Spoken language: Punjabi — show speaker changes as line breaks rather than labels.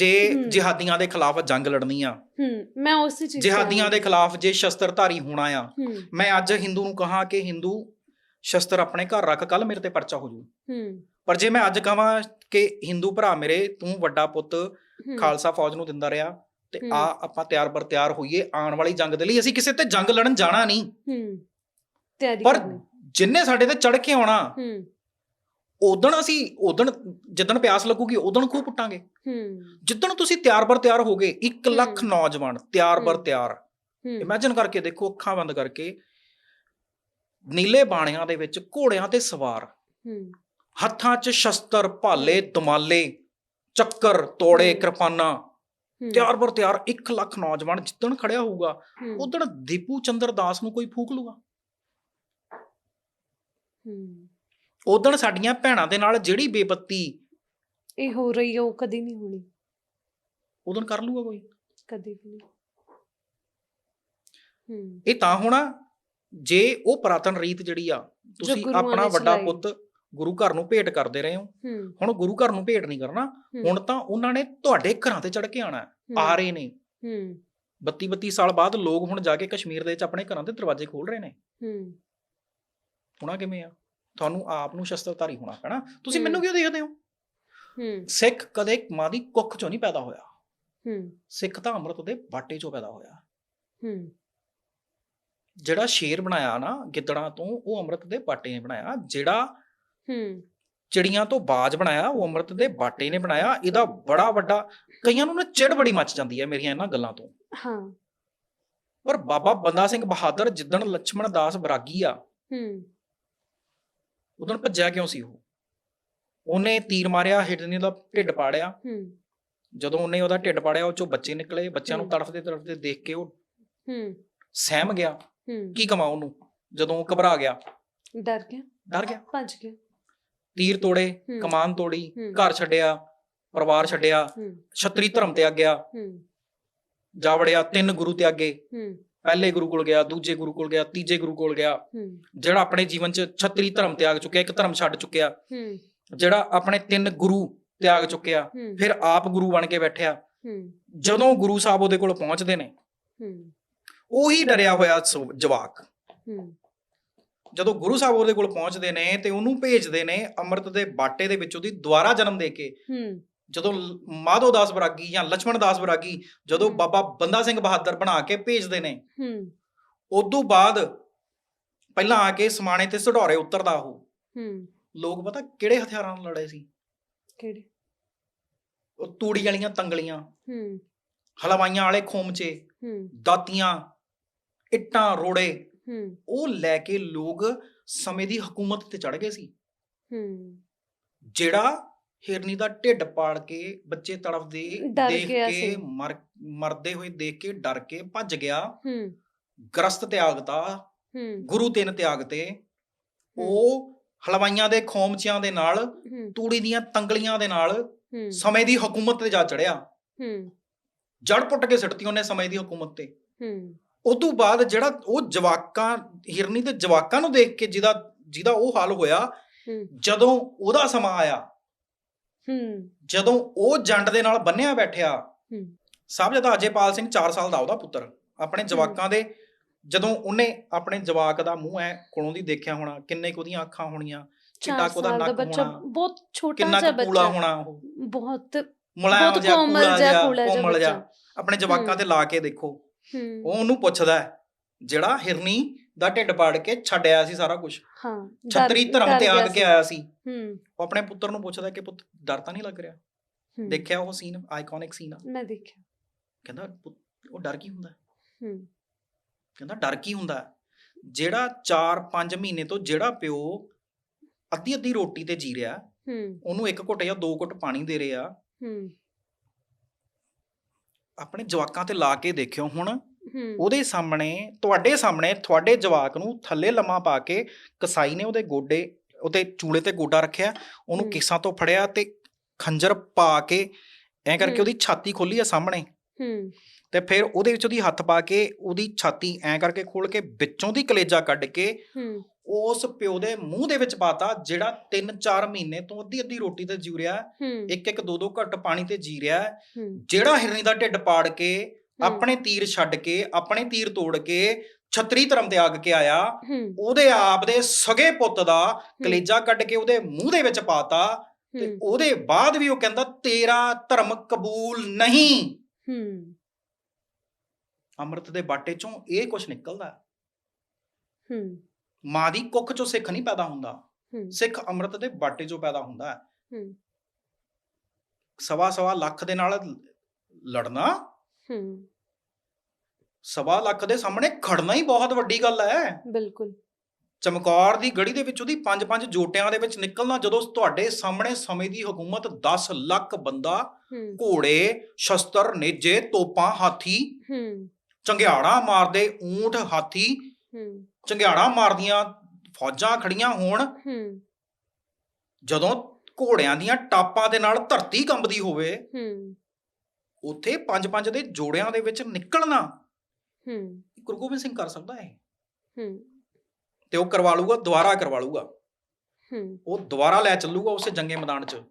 ਜੇ। ਜਿਹਾਦੀਆਂ ਦੇ ਖਿਲਾਫ ਜੰਗ ਲੜਨੀ ਆ
ਹੂੰ ਮੈਂ ਉਸੇ ਚੀਜ਼
ਜਿਹਾਦੀਆਂ ਦੇ ਖਿਲਾਫ ਜੇ ਸ਼ਸਤਰਧਾਰੀ ਹੋਣਾ ਆ ਮੈਂ ਅੱਜ ਹਿੰਦੂ ਨੂੰ ਕਹਾਂ ਕਿ ਹਿੰਦੂ ਸ਼ਸਤਰ ਆਪਣੇ ਘਰ ਰੱਖ ਕੱਲ ਮੇਰੇ ਤੇ ਪਰਚਾ ਹੋ ਜੂ।
ਹੂੰ।
ਪਰ ਜੇ ਮੈਂ ਅੱਜ ਕਹਾਂ ਕਿ ਹਿੰਦੂ ਭਰਾ ਮੇਰੇ ਤੂੰ ਵੱਡਾ ਪੁੱਤ ਖਾਲਸਾ ਫੌਜ ਨੂੰ ਦਿੰਦਾ ਰਿਹਾ ਤੇ। ਆ ਆਪਾਂ ਤਿਆਰ ਬਰ ਤਿਆਰ ਹੋਈਏ ਆਉਣ ਵਾਲੀ ਜੰਗ ਦੇ ਲਈ ਅਸੀਂ ਕਿਸੇ ਤੇ ਜੰਗ ਲੜਨ ਜਾਣਾ ਨਹੀਂ।
ਹੂੰ। ਤਿਆਰੀ
ਪਰ ਜਿੰਨੇ ਸਾਡੇ ਤੇ ਚੜ ਕੇ ਆਉਣਾ
ਹੂੰ।
ਉਦਣ ਅਸੀਂ ਉਦਣ ਜਿੱਦਣ ਪਿਆਸ ਲੱਗੂਗੀ ਉਦਣ ਖੂਹ ਪੁੱਟਾਂਗੇ।
ਹੂੰ।
ਜਿੱਦਣ ਤੁਸੀਂ ਤਿਆਰ ਬਰ ਤਿਆਰ ਹੋਗੇ 1 ਲੱਖ। ਨੌਜਵਾਨ ਤਿਆਰ ਬਰ। ਤਿਆਰ। ਇਮੇਜਿਨ ਕਰਕੇ ਦੇਖੋ ਅੱਖਾਂ ਬੰਦ ਕਰਕੇ ਨੀਲੇ ਬਾਣਿਆਂ ਦੇ ਵਿੱਚ ਘੋੜਿਆਂ ਤੇ ਸਵਾਰ।
ਹੂੰ।
ਹੱਥਾਂ 'ਚ ਸ਼ਸਤਰ ਭਾਲੇ ਦਮਾਲੇ ਚੱਕਰ ਤੋੜੇ। ਕਿਰਪਾਨਾਂ। ਤਿਆਰ ਬਰ ਤਿਆਰ 1 ਲੱਖ ਨੌਜਵਾਨ ਜਿੱਦਣ ਖੜਿਆ ਹੋਊਗਾ ਉਦਣ ਦੀਪੂ ਚੰਦਰ ਦਾਸ ਨੂੰ ਕੋਈ ਫੂਕ ਲੂਗਾ।
ਹੂੰ।
ਉਦਣ ਸਾਡੀਆਂ ਭੈਣਾਂ ਦੇ ਨਾਲ ਜਿਹੜੀ ਬੇਪੱਤੀ
ਇਹ ਹੋ ਰਹੀ ਹੈ ਉਹ ਕਦੀ ਨਹੀਂ ਹੋਣੀ।
ਉਦਣ ਕਰ ਲੂਗਾ ਕੋਈ?
ਕਦੀ ਵੀ ਨਹੀਂ। ਹੂੰ।
ਇਹ ਤਾਂ ਹੋਣਾ ਜੇ ਉਹ ਪੁਰਾਤਨ ਰੀਤ ਜਿਹੜੀ ਆ ਤੁਸੀਂ
ਗੁਰੂਆਂ
ਆਪਣਾ ਵੱਡਾ
ਚਲਾਈ।
ਪੁੱਤ ਗੁਰੂ ਘਰ ਨੂੰ ਭੇਟ ਕਰਦੇ ਰਹੇ ਹੋ।
ਹੂੰ।
ਹੁਣ ਗੁਰੂ ਘਰ ਨੂੰ ਭੇਟ ਨਹੀਂ ਕਰਨਾ
ਹੂੰ,
ਹੁਣ ਤਾਂ ਉਹਨਾਂ ਨੇ ਤੁਹਾਡੇ ਘਰਾਂ ਤੇ ਚੜ ਕੇ ਆਣਾ
ਹੂੰ,
ਆ ਰਹੇ ਨੇ।
ਹੂੰ।
32 32 ਸਾਲ ਬਾਅਦ ਲੋਕ ਹੁਣ ਜਾ ਕੇ ਕਸ਼ਮੀਰ ਦੇ ਵਿੱਚ ਆਪਣੇ ਘਰਾਂ ਦੇ ਦਰਵਾਜ਼ੇ ਖੋਲ ਰਹੇ ਨੇ।
ਹੂੰ।
ਹੋਣਾ ਕਿਵੇਂ ਆ? ਤੁਹਾਨੂੰ ਆਪ ਨੂੰ ਸ਼ਸਤਰਧਾਰੀ ਹੋਣਾ ਪੈਣਾ। ਤੁਸੀਂ ਮੈਨੂੰ ਕਿਉਂ ਦੇਖਦੇ ਹੋ?
ਹੂੰ।
ਸਿੱਖ ਕਦੇ ਮਾਂ ਦੀ ਕੁੱਖ ਚੋਂ ਨਹੀਂ ਪੈਦਾ ਹੋਇਆ।
ਹੂੰ।
ਸਿੱਖ ਤਾਂ ਅੰਮ੍ਰਿਤ ਦੇ ਬਾਟੇ ਚੋਂ ਪੈਦਾ ਹੋਇਆ।
ਹੂੰ।
ਜਿਹੜਾ ਸ਼ੇਰ ਬਣਾਇਆ ਨਾ ਗਿੱਦੜਾਂ ਤੋਂ ਉਹ ਅੰਮ੍ਰਿਤ ਦੇ ਬਾਟੇ ਨੇ ਬਣਾਇਆ। ਜਿਹੜਾ
ਹੂੰ।
ਚਿੜੀਆਂ ਤੋਂ ਬਾਜ ਬਣਾਇਆ ਉਹ ਅੰਮ੍ਰਿਤ ਦੇ ਬਾਟੇ ਨੇ ਬਣਾਇਆ। ਇਹਦਾ ਬੜਾ ਵੱਡਾ ਕਈਆਂ ਨੂੰ ਨਾ ਚਿੜ ਬੜੀ ਮੱਚ ਜਾਂਦੀ ਹੈ ਮੇਰੀਆਂ ਇਹਨਾਂ ਗੱਲਾਂ ਤੋਂ।
ਹਾਂ।
ਪਰ ਬਾਬਾ ਬੰਦਾ ਸਿੰਘ ਬਹਾਦਰ ਜਿੱਦਣ ਲక్ష్మణ ਦਾਸ ਬਰਾਗੀ ਆ
ਹੂੰ।
ਉਦੋਂ ਭੱਜਿਆ ਕਿਉਂ ਸੀ ਉਹ? ਉਹਨੇ ਤੀਰ ਮਾਰਿਆ ਹਿਰਨੀ ਦਾ ਢਿੱਡ ਪਾੜਿਆ।
ਹੂੰ।
ਜਦੋਂ ਉਹਨੇ ਉਹਦਾ ਢਿੱਡ ਪਾੜਿਆ ਉਹ ਚੋਂ ਬੱਚੇ ਨਿਕਲੇ ਬੱਚਿਆਂ ਨੂੰ। ਤੜਫਦੇ ਤੜਫਦੇ ਦੇਖ ਕੇ ਉਹ
ਹੂੰ।
ਸਹਿਮ ਗਿਆ।
ਹੂੰ।
ਕੀ ਕਮਾ ਉਹਨੂੰ? ਜਦੋਂ ਉਹ ਘਬਰਾ ਗਿਆ।
ਡਰ ਗਿਆ।
ਡਰ ਗਿਆ?
ਭੱਜ ਗਿਆ।
ਤੀਰ ਤੋੜੇ
ਹੂੰ,
ਕਮਾਨ ਤੋੜੀ
ਹੂੰ।
ਘਰ ਛੱਡਿਆ ਪਰਿਵਾਰ ਛੱਡਿਆ
ਹੂੰ।
ਛਤਰੀ ਧਰਮ ਤੇ ਆ ਗਿਆ।
ਹੂੰ।
ਜਾ ਵੜਿਆ ਤਿੰਨ ਗੁਰੂ ਤੇ ਅੱਗੇ
ਹੂੰ।
ਪਹਿਲੇ ਗੁਰੂ ਕੋਲ ਗਿਆ ਦੂਜੇ ਗੁਰੂ ਕੋਲ ਗਿਆ ਤੀਜੇ ਗੁਰੂ ਕੋਲ ਗਿਆ ਜਿਹੜਾ ਆਪਣੇ ਜੀਵਨ 'ਚ ਛਤਰੀ ਧਰਮ ਤਿਆਗ ਚੁੱਕਿਆ ਇੱਕ ਧਰਮ ਛੱਡ ਚੁੱਕਿਆ ਜਿਹੜਾ ਆਪਣੇ ਤਿੰਨ ਗੁਰੂ ਤਿਆਗ ਚੁੱਕਿਆ ਫਿਰ ਆਪ ਗੁਰੂ ਬਣ ਕੇ ਬੈਠਿਆ। ਜਦੋਂ ਗੁਰੂ ਸਾਹਿਬ ਉਹਦੇ ਕੋਲ ਪਹੁੰਚਦੇ ਨੇ ਉਹੀ ਡਰਿਆ ਹੋਇਆ ਜਵਾਕ। ਜਦੋਂ ਗੁਰੂ ਸਾਹਿਬ ਉਹਦੇ ਕੋਲ ਪਹੁੰਚਦੇ ਨੇ ਤੇ ਉਹਨੂੰ ਭੇਜਦੇ ਨੇ ਅੰਮ੍ਰਿਤ ਦੇ ਬਾਟੇ ਦੇ ਵਿੱਚ ਉਹਦੀ ਦੁਆਰਾ ਜਨਮ ਦੇ ਕੇ ਜਦੋਂ ਮਾਧੋ ਦਾਸ ਬਰਾਗੀ ਜਾਂ ਲక్ష్మణ ਦਾਸ ਬਰਾਗੀ ਜਦੋਂ ਬਾਬਾ ਬੰਦਾ ਸਿੰਘ ਬਹਾਦਰ ਬਣਾ ਕੇ ਭੇਜਦੇ ਨੇ
ਹੂੰ।
ਉਦੋਂ ਬਾਅਦ ਪਹਿਲਾਂ ਆ ਕੇ ਸਮਾਣੇ ਤੇ ਸਢੌਰੇ ਉਤਰਦਾ ਉਹ।
ਹੂੰ।
ਲੋਕ ਪਤਾ ਕਿਹੜੇ ਹਥਿਆਰਾਂ ਨਾਲ ਲੜੇ ਸੀ?
ਕਿਹੜੇ?
ਉਹ ਤੂੜੀ ਵਾਲੀਆਂ ਤੰਗਲੀਆਂ
ਹੂੰ।
ਹਲਵਾਈਆਂ ਵਾਲੇ ਖੋਮਚੇ
ਹੂੰ।
ਦਾਤੀਆਂ ਇੱਟਾਂ ਰੋੜੇ
ਹੂੰ।
ਉਹ ਲੈ ਕੇ ਲੋਕ ਸਮੇਂ ਦੀ ਹਕੂਮਤ ਤੇ ਚੜ ਗਏ ਸੀ।
ਹੂੰ।
ਜਿਹੜਾ ਹਿਰਨੀ ਦਾ ਢਿੱਡ ਪਾੜ ਕੇ ਬੱਚੇ ਤੜਫਦੇ
ਡਰ
ਦੇਖ
ਗਿਆ
ਕੇ
ਸੀ।
ਮਰ ਮਰਦੇ ਹੋਏ ਦੇਖ ਕੇ ਡਰ ਕੇ ਭੱਜ ਗਿਆ।
ਹੂੰ।
ਗ੍ਰਸਤ ਤਿਆਗਤਾ
ਹੂੰ।
ਗੁਰੂ ਤਿੰਨ ਤਿਆਗਤੇ ਉਹ ਹਲਵਾਈਆਂ ਦੇ ਖੋਮਚਿਆਂ ਦੇ ਨਾਲ
ਹੂੰ।
ਤੂੜੀ ਦੀਆਂ ਤੰਗਲੀਆਂ ਦੇ ਨਾਲ
ਹੂੰ।
ਸਮੇਂ ਦੀ ਹਕੂਮਤ ਤੇ ਜਾ ਚੜਿਆ।
ਹੂੰ।
ਜੜ ਪੁੱਟ ਕੇ ਸਿੱਟਤੀ ਉਹਨੇ ਸਮੇਂ ਦੀ ਹਕੂਮਤ ਤੇ।
ਹੂੰ।
ਉਦੋਂ ਬਾਅਦ ਜਿਹੜਾ ਉਹ ਜਵਾਕਾਂ ਹਿਰਨੀ ਦੇ ਜਵਾਕਾਂ ਨੂੰ ਦੇਖ ਕੇ ਜਿਹਦਾ ਜਿਹਦਾ ਉਹ ਹਾਲ ਹੋਇਆ
ਹੂੰ।
ਜਦੋਂ ਉਹਦਾ ਸਮਾਂ ਆਇਆ
ਹੂੰ।
ਜਦੋਂ ਉਹ ਜੰਡ ਦੇ ਨਾਲ ਬੰਨਿਆ ਬੈਠਿਆ
ਹੂੰ।
ਸਾਹਿਬਜ਼ਾਦਾ ਅਜੇਪਾਲ ਸਿੰਘ 4 ਸਾਲ ਦਾ ਉਹਦਾ ਪੁੱਤਰ ਆਪਣੇ ਜਵਾਕਾਂ ਦੇ ਜਦੋਂ ਉਹਨੇ ਆਪਣੇ ਜਵਾਕ ਦਾ ਮੂੰਹ ਐ ਕੋਲੋਂ ਦੀ ਦੇਖਿਆ ਹੋਣਾ ਕਿੰਨੇ ਕੁ ਉਹਦੀਆਂ ਅੱਖਾਂ ਹੋਣੀਆਂ ਕਿੰਨਾ ਕੁ ਉਹਦਾ ਨੱਕ ਹੋਣਾ
ਬਹੁਤ ਛੋਟਾ
ਕਿੰਨਾ
ਜਿਹਾ
ਕੂਲਾ
ਬੱਚਾ।
ਹੋਣਾ ਉਹ।
ਬਹੁਤ
ਮੁਲਾਇਮ ਜਿਹਾ
ਕੋਮਲ
ਕੂਲਾ
ਜਿਹਾ
ਕੋਮਲ ਜਿਹਾ। ਆਪਣੇ ਜਵਾਕਾਂ। ਤੇ ਲਾ ਕੇ ਦੇਖੋ। ਉਹ ਉਹਨੂੰ ਪੁੱਛਦਾ ਜਿਹੜਾ ਹਿਰਨੀ ਦਾ ਢਿੱਡ ਪਾੜ ਕੇ ਛੱਡਿਆ ਸੀ ਸਾਰਾ ਕੁਝ
ਹਾਂ
ਛਤਰੀ ਧਰਮ ਤਿਆਗ
ਗਿਆ
ਕੇ ਆਇਆ ਸੀ।
ਹੂੰ।
ਉਹ ਆਪਣੇ ਪੁੱਤਰ ਨੂੰ ਪੁੱਛਦਾ ਕਿ ਪੁੱਤ ਡਰ ਤਾਂ ਨਹੀਂ ਲੱਗ ਰਿਹਾ? ਦੇਖਿਆ ਉਹ ਸੀਨ ਆਈਕੋਨਿਕ ਸੀਨ ਆ।
ਮੈਂ ਦੇਖਿਆ।
ਕਹਿੰਦਾ ਉਹ ਡਰ ਕੀ ਹੁੰਦਾ?
ਹੂੰ।
ਕਹਿੰਦਾ ਡਰ ਕੀ ਹੁੰਦਾ? ਜਿਹੜਾ 4-5 ਮਹੀਨੇ ਤੋਂ ਜਿਹੜਾ ਪਿਓ ਅੱਧੀ ਅੱਧੀ ਰੋਟੀ ਤੇ ਜੀ ਰਿਹਾ
ਹੂੰ।
ਉਹਨੂੰ ਇੱਕ ਘੁੱਟ ਜਾਂ ਦੋ ਘੁੱਟ ਪਾਣੀ ਦੇ ਰਿਹਾ।
ਹੂੰ।
ਆਪਣੇ ਜਵਾਕਾਂ ਤੇ ਲਾ ਕੇ ਦੇਖਿਓ ਹੁਣ ਉਹਦੇ ਸਾਹਮਣੇ ਤੁਹਾਡੇ ਸਾਹਮਣੇ ਤੁਹਾਡੇ ਜਵਾਕ ਨੂੰ ਥੱਲੇ ਲੰਮਾ ਪਾ ਕੇ ਕਸਾਈ ਨੇ ਉਹਦੇ ਗੋਡੇ ਉਹਦੇ ਚੂਲੇ ਤੇ ਗੋਡਾ ਰੱਖਿਆ ਉਹਨੂੰ। ਕੇਸਾਂ ਤੋਂ ਫੜਿਆ ਤੇ ਖੰਜਰ ਪਾ ਕੇ ਐਂ ਕਰਕੇ। ਉਹਦੀ ਛਾਤੀ ਖੋਲੀ ਆ ਸਾਹਮਣੇ।
ਹੂੰ।
ਤੇ ਫਿਰ ਉਹਦੇ ਵਿੱਚ ਉਹਦੀ ਹੱਥ ਪਾ ਕੇ ਉਹਦੀ ਛਾਤੀ ਐਂ ਕਰਕੇ ਖੋਲ ਕੇ ਵਿੱਚੋਂ ਦੀ ਕਲੇਜਾ ਕੱਢ ਕੇ
ਹੂੰ।
ਉਸ ਪਿਓ ਦੇ ਮੂੰਹ ਦੇ ਵਿੱਚ ਪਾਤਾ ਜਿਹੜਾ 3-4 ਮਹੀਨੇ ਤੋਂ ਅੱਧੀ ਅੱਧੀ ਰੋਟੀ ਤੇ ਜੀ ਰਿਹਾ ਇੱਕ ਇੱਕ ਦੋ ਦੋ ਘੱਟ ਪਾਣੀ ਤੇ ਜੀ ਰਿਹਾ ਜਿਹੜਾ ਹਿਰਨੀ ਦਾ ਢਿੱਡ ਪਾੜ ਕੇ ਆਪਣੇ ਤੀਰ ਛੱਡ ਕੇ ਆਪਣੇ ਤੀਰ ਤੋੜ ਕੇ ਛਤਰੀ ਧਰਮ ਤਿਆਗ ਕੇ ਆਇਆ। ਉਹਦੇ ਆਪ ਦੇ ਸਗੇ ਪੁੱਤ ਦਾ ਕਲੇਜਾ ਕੱਢ ਕੇ ਉਹਦੇ ਮੂੰਹ ਦੇ ਵਿੱਚ ਪਾਤਾ ਤੇ ਉਹਦੇ ਬਾਅਦ ਵੀ ਉਹ ਕਹਿੰਦਾ ਤੇਰਾ ਧਰਮ ਕਬੂਲ ਨਹੀਂ।
ਹੂੰ।
ਅੰਮ੍ਰਿਤ ਦੇ ਬਾਟੇ ਚੋਂ ਇਹ ਕੁਝ ਨਿਕਲਦਾ। ਹੈ। ਮਾਂ ਦੀ ਕੁੱਖ ਚੋਂ ਸਿੱਖ ਨਹੀਂ ਪੈਦਾ ਹੁੰਦਾ। ਸਿੱਖ ਅੰਮ੍ਰਿਤ ਦੇ ਬਾਟੇ ਚੋਂ ਪੈਦਾ ਹੁੰਦਾ ਹੈ।
ਹੂੰ।
ਸਵਾ ਸਵਾ ਲੱਖ ਦੇ ਨਾਲ ਲੜਨਾ
ਹੂੰ।
ਸਵਾ ਲੱਖ ਦੇ ਸਾਹਮਣੇ ਖੜਨਾ ਹੀ ਬਹੁਤ ਵੱਡੀ ਗੱਲ ਹੈ।
ਬਿਲਕੁਲ।
ਚਮਕੌਰ ਦੀ ਗੜੀ ਦੇ ਵਿੱਚ ਉਹਦੀ ਪੰਜ ਪੰਜ ਜੋਟਿਆਂ ਦੇ ਵਿੱਚ ਨਿਕਲਣਾ ਜਦੋਂ ਤੁਹਾਡੇ ਸਾਹਮਣੇ ਸਮੇਂ ਦੀ ਹਕੂਮਤ 10 ਲੱਖ ਬੰਦਾ ਘੋੜੇ ਸ਼ਸਤਰ ਨੇਜੇ ਤੋਪਾਂ ਹਾਥੀ
ਹੂੰ।
ਚੰਗਿਆੜਾ ਮਾਰਦੇ ਊਂਠ ਹਾਥੀ
ਹੂੰ।
ਚੰਗਿਆੜਾ ਮਾਰਦੀਆਂ ਫੌਜਾਂ ਖੜੀਆਂ ਹੋਣ।
ਹੂੰ।
ਜਦੋਂ ਘੋੜਿਆਂ ਦੀਆਂ ਟਾਪਾਂ ਦੇ ਨਾਲ ਧਰਤੀ ਕੰਬਦੀ ਹੋਵੇ
ਹੂੰ।
ਉੱਥੇ ਪੰਜ ਪੰਜ ਦੇ ਜੋੜਿਆਂ ਦੇ ਵਿੱਚ ਨਿਕਲਣਾ
ਹੂੰ।
ਗੁਰੂ ਗੋਬਿੰਦ ਸਿੰਘ ਕਰ ਸਕਦਾ ਹੈ
ਹੂੰ।
ਤੇ ਉਹ ਕਰਵਾ ਲੂਗਾ ਦੁਬਾਰਾ ਕਰਵਾ ਲੂਗਾ
ਹੂੰ।
ਉਹ ਦੁਬਾਰਾ ਲੈ ਚੱਲੂਗਾ ਉਸੇ ਜੰਗੇ ਮੈਦਾਨ 'ਚ।